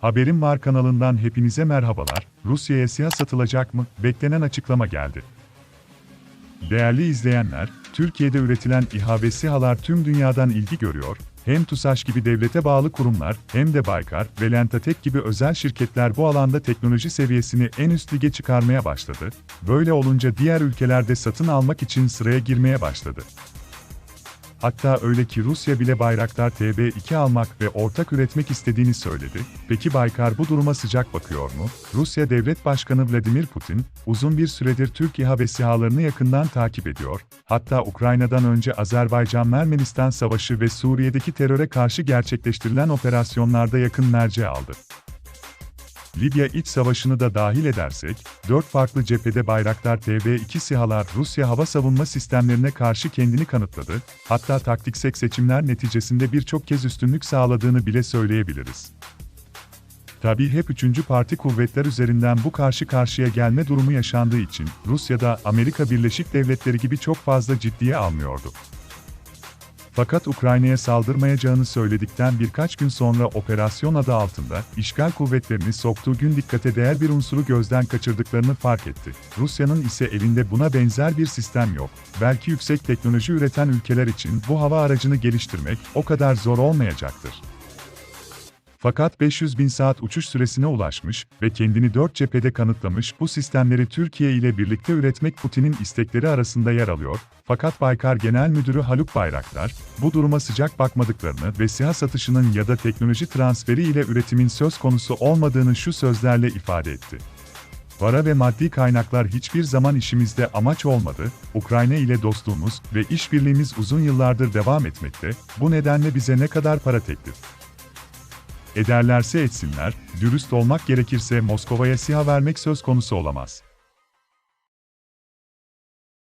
Haberim Var kanalından hepinize merhabalar. Rusya'ya SİHA satılacak mı? Beklenen açıklama geldi. Değerli izleyenler, Türkiye'de üretilen İHA ve SİHA'lar tüm dünyadan ilgi görüyor. Hem TUSAŞ gibi devlete bağlı kurumlar, hem de Baykar ve Lentatek gibi özel şirketler bu alanda teknoloji seviyesini en üst lige çıkarmaya başladı. Böyle olunca diğer ülkelerde satın almak için sıraya girmeye başladı. Hatta öyle ki Rusya bile Bayraktar TB2 almak ve ortak üretmek istediğini söyledi. Peki Baykar bu duruma sıcak bakıyor mu? Rusya Devlet Başkanı Vladimir Putin, uzun bir süredir Türk İHA ve SİHA'larını yakından takip ediyor. Hatta Ukrayna'dan önce Azerbaycan-Ermenistan savaşı ve Suriye'deki teröre karşı gerçekleştirilen operasyonlarda yakın merci aldı. Libya iç savaşını da dahil edersek, dört farklı cephede Bayraktar TB2 SİHA'lar Rusya hava savunma sistemlerine karşı kendini kanıtladı, hatta taktiksel seçimler neticesinde birçok kez üstünlük sağladığını bile söyleyebiliriz. Tabii hep üçüncü parti kuvvetler üzerinden bu karşı karşıya gelme durumu yaşandığı için, Rusya'da Amerika Birleşik Devletleri gibi çok fazla ciddiye almıyordu. Fakat Ukrayna'ya saldırmayacağını söyledikten birkaç gün sonra operasyon adı altında, işgal kuvvetlerini soktuğu gün dikkate değer bir unsuru gözden kaçırdıklarını fark etti. Rusya'nın ise elinde buna benzer bir sistem yok. Belki yüksek teknoloji üreten ülkeler için bu hava aracını geliştirmek o kadar zor olmayacaktır. Fakat 500 bin saat uçuş süresine ulaşmış ve kendini dört cephede kanıtlamış bu sistemleri Türkiye ile birlikte üretmek Putin'in istekleri arasında yer alıyor. Fakat Baykar Genel Müdürü Haluk Bayraktar, bu duruma sıcak bakmadıklarını ve SİHA satışının ya da teknoloji transferi ile üretimin söz konusu olmadığını şu sözlerle ifade etti. Para ve maddi kaynaklar hiçbir zaman işimizde amaç olmadı, Ukrayna ile dostluğumuz ve işbirliğimiz uzun yıllardır devam etmekte, bu nedenle bize ne kadar para teklif ederlerse etsinler, dürüst olmak gerekirse Moskova'ya SİHA vermek söz konusu olamaz.